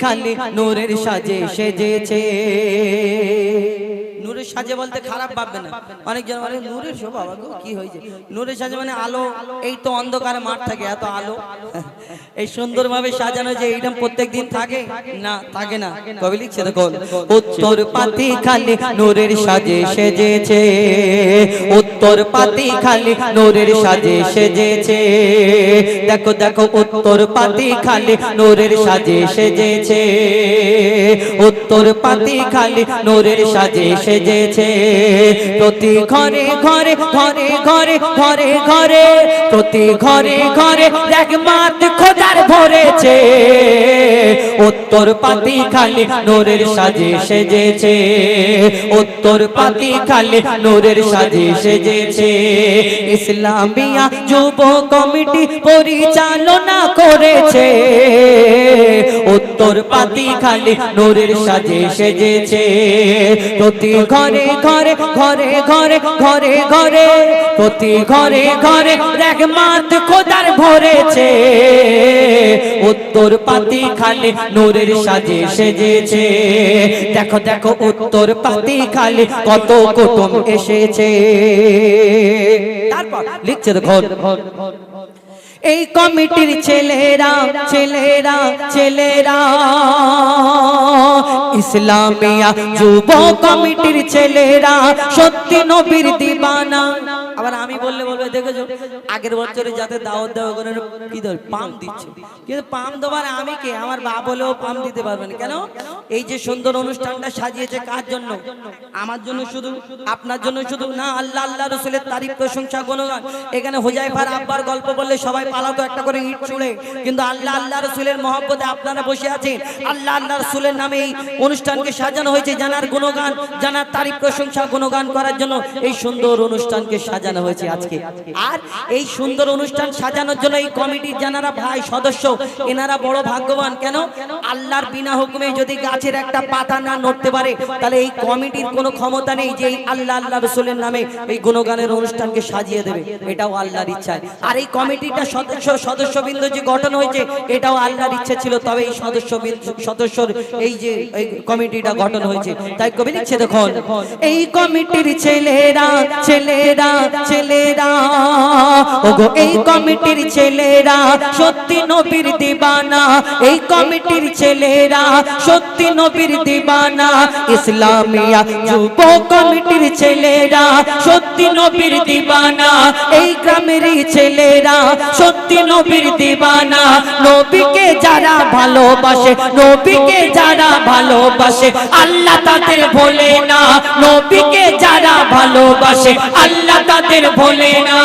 খালি নূরের সাজে সেজেছে। নূরের সাজে বলতে খারাপ ভাববে না। অনেকজন বলে, নূরের শো বাবা কি হয়েছে? নূরের সাজে মানে আলো, এই তো অন্ধকারে মাঠ থাকে, এত আলো। এই সুন্দরভাবে সাজানো যে এইরকম প্রত্যেক দিন থাকে? না থাকে না। কবি লিখছে দেখুন, উত্তর পাতি খালি নূরের সাজে সেজেছে, উত্তর পাতি খালি নূরের সাজে সেজেছে। দেখো দেখো, উত্তর পাতি খালি নূরের সাজে সেজেছে, উত্তর পাতি খালি নূরের সাজে সেজেছে। প্রতি ঘরে ঘরে ঘরে ঘরে ঘরে ঘরে, প্রতি ঘরে ঘরে একমাত খোদার ভরেছে। উত্তর পাতি খালি নূরের সাজে সেজেছে। উত্তর পাতি খালি নূরের সাজে সেজেছে। ইসলামিয়া যুব কমিটি পরিচালনা করেছে। উত্তর পাতি খালি নূরের সাজে সেজেছে। প্রতি ঘরে ঘরে ঘরে ঘরে ঘরে ঘরে, প্রতি ঘরে ঘরে একমাত খোদার ভরেছে। উত্তর পাতি খালি নূরের সাজে সেজেছে। দেখো দেখো, উত্তর পাতি খালি কত কুটুম এসেছে। তারপর লিখছে দেখো এই কমিটির ছেলেরা ছেলেরা ছেলেরা ইসলামিয়া যুব কমিটির ছেলেরা সত্যি নবীর দিবানা। আবার আমি বললে বলবে দেখেছ? আগের বছরে যাতে দাওয়াত দেওয়া করে কি দেবে পাম দিচ্ছে। কিন্তু পাম দেওয়ার আমি কে? আমার বাপ হলেও পাম দিতে পারবেন কেন? এই যে সুন্দর অনুষ্ঠানটা সাজিয়েছে কার জন্য? আমার জন্য শুধু আপনার জন্য শুধু না আল্লাহ আল্লাহ রসুলের তারিফ প্রশংসা গুণগান। এখানে হোজাইফার আব্বার গল্প বললে সবাই পালাতো একটা করে ইট ছুড়ে কিন্তু আল্লাহ আল্লাহ রসুলের মহব্বতে আপনারা বসে আছেন। আল্লাহ আল্লাহ রসুলের নামে এই অনুষ্ঠানকে সাজানো হয়েছে, জানার গুণগান, জানার তারিফ প্রশংসা, গুণগান করার জন্য এই সুন্দর অনুষ্ঠানকে সাজানো হয়েছে আজকে। আর এই সুন্দর অনুষ্ঠান সাজানোর জন্য এই কমিটির জানারা ভাই সদস্য, এনারা বড় ভাগ্যবান। কেন? আল্লাহর বিনা হুকুমে যদি গাছের একটা পাতা না নড়তে পারে, তাহলে এই কমিটির কোনো ক্ষমতা নেই যে এই আল্লাহ আল্লাহ রসুলের নামে এই গুণগানের অনুষ্ঠানকে সাজিয়ে দেবে। এটাও আল্লাহর ইচ্ছায়। আর এই কমিটিটা সদস্য, সদস্যবৃন্দ যে গঠন হয়েছে, এটাও আল্লাহর ইচ্ছে ছিল, তবে এই সদস্য সদস্যর এই যে কমিটিটা গঠন হয়েছে। তাই কবি লিখছে দেখুন, এই কমিটির ছেলেরা ছেলেরা ছেলেরা, ওগো, এই কমিটির ছেলেরা, সত্যি নবীর দিবানা, এই কমিটির ছেলেরা, সত্যি নবীর দিবানা, ইসলামিয়া যুব কমিটির ছেলেরা, সত্যি নবীর দিবানা, এই গ্রামেরই ছেলেরা সত্যি নবীর দিবানা। নবীকে যারা ভালোবাসে, নবীকে যারা ভালোবাসে, আল্লাহ তাদের ভোলে না। নবীকে যারা ভালোবাসে, আল্লাহ তাদের ভোলে না।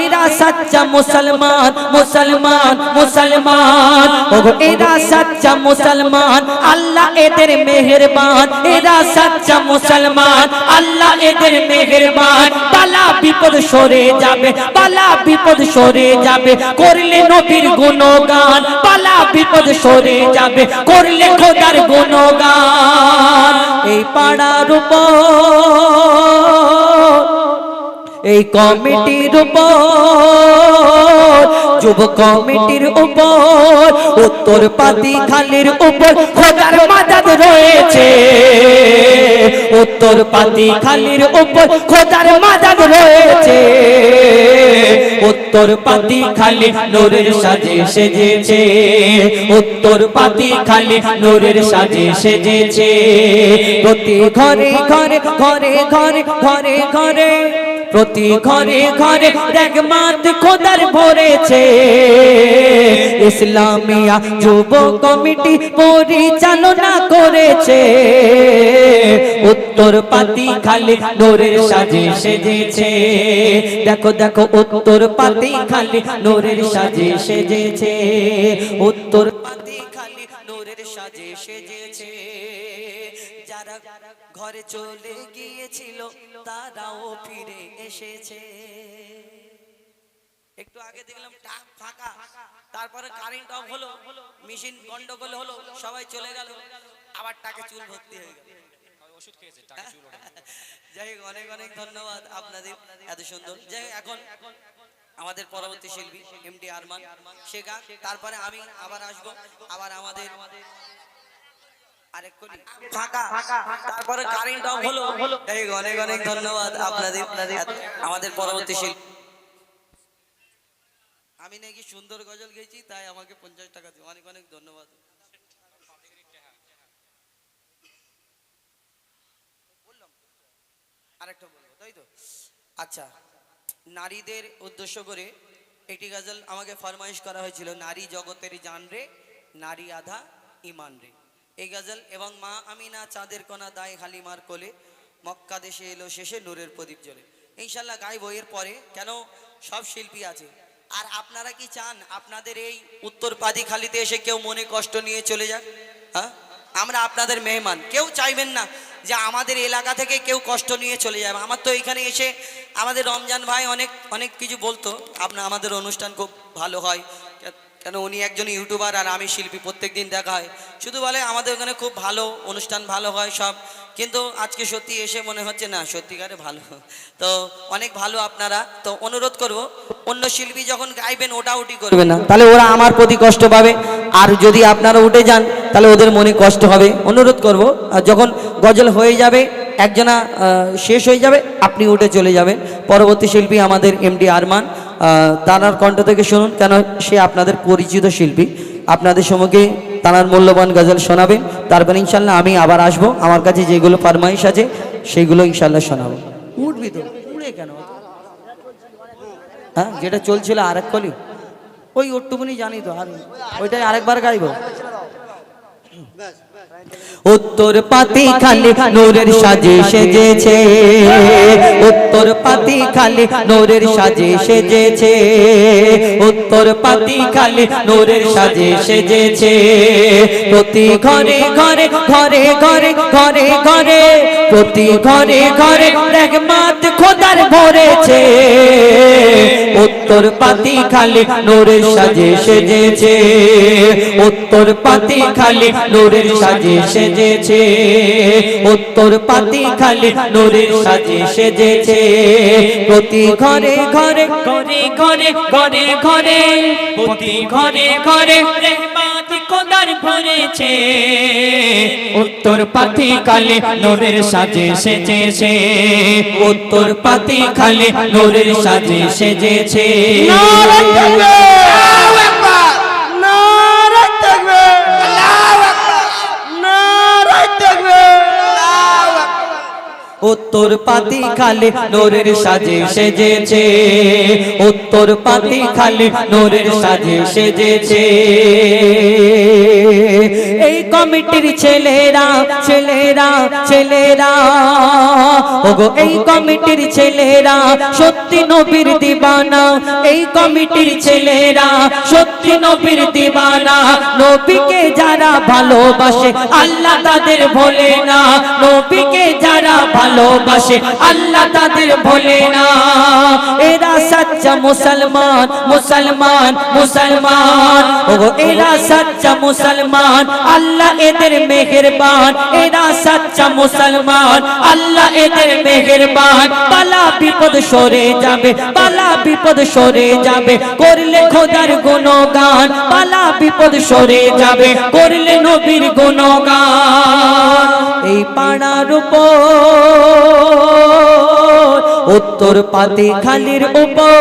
এরা সচ্চা মুসলমান মুসলমান মুসলমান। ওগো, এরা সচ্চা মুসলমান, আল্লাহ এদের মেহেরবান। এরা সচ্চা মুসলমান, আল্লাহ এদের মেহেরবান। বালা বিপদ সরে যাবে, বালা বিপদ সরে যাবে। করলে নবীর গুণগান, বালা বিপদ সরে যাবে। করলে খোদার গুণগান। এই পাড়ার উপর এই কমিটির উপর, যুব কমিটির উপর, উত্তর পাতি খালির উপর খোদার মাদাদ রয়েছে। উত্তর পাতি খালির উপর খোদার মাদাদ রয়েছে। উত্তর পাতি খালি নূরের সাজে সেজেছে। উত্তর পাতি খালি নূরের সাজে সেজেছে। প্রতি ঘরে ঘরে ঘরে ঘরে ঘরে ঘরে প্রতি ঘরে ঘরে একমাত খোদার ভরেছে। ইসলামিয়া যুব কমিটি পরিচালনা করেছে। উত্তর পাতি খালি নোরের সাজে সেজেছে। দেখো দেখো উত্তর পাতি খালি নোরের সাজে সেজেছে। উত্তর পাতি খালি নোরের সাজে সেজেছে। যারা ঘরে চলে গিয়েছিল তারাও ফিরে এসেছে। একটু আগে দেখলাম টাক ফাঁকা তারপরে কারেন্ট অফ হলো মেশিন গন্ডগোল হলো সবাই চলে গেল আবার টাকে চুল ভর্তি হয়ে গেল। ওষুধ খেয়েছে টাকা চুল ওঠে না। যাই হোক অনেক অনেক ধন্যবাদ আপনাদের এত সুন্দর। যাই হোক এখন আমাদের পরবর্তী শিল্পী এমডি আরমান সে গান তারপরে আমি আবার আসব আবার আমাদের তারপরে কারেন্ট অফ হলো। অনেক অনেক ধন্যবাদ। আপনাদের আমাদের পরবর্তী শিল্পী। আমি নাকি সুন্দর গজল গেয়েছি তাই আমাকে পঞ্চাশ টাকা দিও। অনেক অনেক ধন্যবাদ। তো। আরেকটা বলব তাই তো? আচ্ছা নারীদের উদ্দেশ্য করে একটি গজল আমাকে ফরমাইশ করা হয়েছিল নারী জগতের জান রে নারী আধা ইমান রে। এই গজল এবং মা আমিনা চাঁদের কণা দায় হালিমার কোলে, মক্কা দেশে এলো শেষে নূরের প্রদীপ জ্বলে। ইনশাল্লাহ গাই বইয়ের পরে কেন সব শিল্পী আছে? আর আপনারা কি চান আপনাদের এই উত্তর পাদিখালিতে এসে কেউ মনে কষ্ট নিয়ে চলে যাক? হ্যাঁ? আমরা আপনাদের মেহমান। কেউ চাইবেন না যে আমাদের এলাকা থেকে কেউ কষ্ট নিয়ে চলে যাবে। আমার তো এখানে এসে আমাদের রমজান ভাই অনেক অনেক কিছু বলতো। আপনার, আমাদের অনুষ্ঠান খুব ভালো হয়। কেন উনি একজন ইউটিউবার আর আমি শিল্পী প্রত্যেক দিন দেখা হয় শুধু বলে আমাদের ওখানে খুব ভালো, অনুষ্ঠান ভালো হয় সব। কিন্তু আজকে সত্যি এসে মনে হচ্ছে, না, সত্যিকারে ভালো। তো অনেক ভালো আপনারা। তো অনুরোধ করব, অন্য শিল্পী যখন গাইবেন ওটা উঠি করবে না। তাহলে ওরা আমার প্রতি কষ্ট পাবে। আর যদি আপনারা উঠে যান, তাহলে ওদের মনে কষ্ট হবে। অনুরোধ করব, আর যখন গজল হয়ে যাবে, একজনা শেষ হয়ে যাবে, আপনি উঠে চলে যাবেন। পরবর্তী শিল্পী আমাদের এমডি আরমান। তানার কণ্ঠ থেকে শুনুন কেন সে আপনাদের পরিচিত শিল্পী। আপনাদের সম্মুখে তানার মূল্যবান গজল শোনাবেন তারপর ইনশাল্লাহ আমি আবার আসব। আমার কাছে যেগুলো ফরমাইশ আছে সেইগুলো ইনশাল্লাহ শোনাবো। উঠবি তো উড়ে কেন? হ্যাঁ যেটা চলছিল আরেক কলি। ওই ওটুকুনি জানি তো আর ওইটাই আরেকবার গাইবো। উত্তর পাতি খালি নূরের সাজে সেজেছে। উত্তর পাতি খালি নূরের সাজে সেজেছে। উত্তর পাতি খালি নূরের সাজে সেজেছে। প্রতি ঘরে ঘরে ঘরে ঘরে ঘরে ঘরে প্রতি ঘরে ঘরে রহমত খোদার ভরেছে। উত্তর পাতি খালি নোরের সাজে সেজেছে। উত্তর পাতি খালি নোরের সাজে সেজেছে। উত্তর পাতি খালি নোরের সাজে সেজেছে। প্রতি ঘরে ঘরে ঘরে ঘরে ঘরে ঘরে, প্রতি ঘরে ঘরে কোদার ভরেছে। উত্তর পাতি কালে নোরের সাজে সেজেছে। উত্তর পাতি খালি নোরের সাজে সেজেছে। উত্তর পাতি খালি নূরের সাজে সেজেছে। উত্তর পাতি খালি নূরের সাজে সেজেছে। এই কমিটির ছেলেরা ছেলেরা ছেলেরা, ওগো, এই কমিটির ছেলেরা সত্যি নবীর দিবানা। এই কমিটির ছেলেরা সত্যি নবীর দিবানা। নবীকে যারা ভালোবাসে, আল্লাহ তাদের ভোলে না। নবীকে যারা ভালোবাসে, আল্লাহ তাদের ভোলে না। এরা সচ্চা মুসলমান মুসলমান মুসলমান। ও এরা সচ্চা মুসলমান, আল্লাহ এদের মেহেরবান। এরা সচ্চা মুসলমান, আল্লাহ এদের মেহেরবান। পালা বিপদ সরে যাবে, বালা বিপদ সরে যাবে। করলে খোদার গুণগান পালা বিপদ সরে যাবে। করলে নবীর গুণগান। এই পাড়ার উপর উত্তর পাতি খালির উপর,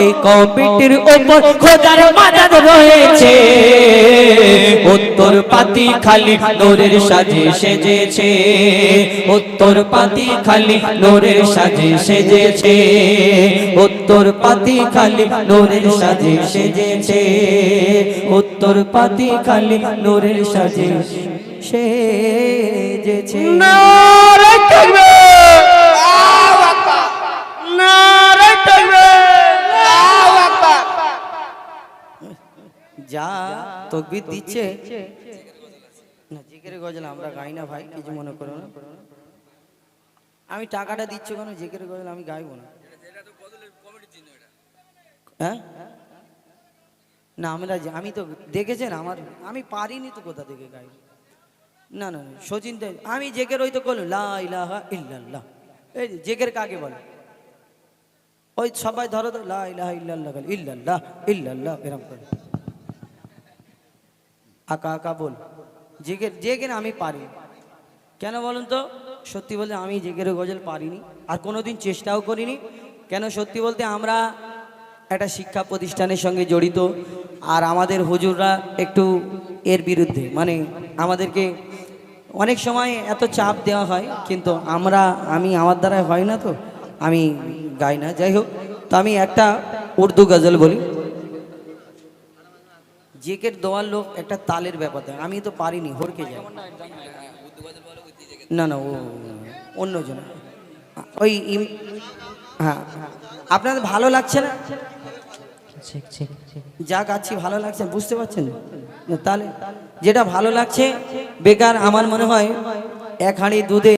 এই কমিটির উপর খোদার মাদার রয়েছে। উত্তর পাতি খালি নোরের সাজে সেজেছে। উত্তর পাতি খালি নোরের সাজে সেজেছে। উত্তর পাতি খালি নোরের সাজে সেজেছে। উত্তর পাতি খালি নূরের সাজে সেজেছে। যা তকবির দিচ্ছে। না জিকের গজল আমরা গাই না ভাই কিছু মনে করো না। আমি টাকাটা দিচ্ছি কেন জিকের গজল আমি গাইবো না। হ্যাঁ? না আমরা আমি তো দেখেছেন আমার আমি পারিনি তো কোথা থেকে গাই না না না সচিন দে- আমি জেকের ওই তো করলাম লা ইলাহা ইল্লাল্লাহ। এই জেকের কাকে বলে? ওই সবাই ধরো তো, লা ইলাহা ইল্লাল্লাহ ইল্লাল্লাহ ইল্লাল্লাহ এরকম করে। আকা আকা বল। জেগে জেগে না আমি পারি কেন বলুন তো? সত্যি বলতে আমি জেগের গজল পারিনি, আর কোনোদিন চেষ্টাও করিনি। কেন সত্যি বলতে আমরা একটা শিক্ষা প্রতিষ্ঠানের সঙ্গে জড়িত, আর আমাদের হুজুররা একটু এর বিরুদ্ধে মানে আমাদেরকে অনেক সময় এত চাপ দেওয়া হয়, কিন্তু আমরা, আমি আমার দ্বারা হয় না তো, আমি গাই না। যাই হোক, তো আমি একটা উর্দু গজল বলি। জেকের দোয়ার লোক একটা তালের ব্যাপার থাকে। আমি তো পারিনি হরকে যাই। না না, ও অন্যজন ওই হ্যাঁ আপনাদের ভালো লাগছে না? যা গাচ্ছি ভালো লাগছে, বুঝতে পারছেন? তাহলে যেটা ভালো লাগছে, বেকার আমার মনে হয়, এক হাঁড়ি দুধে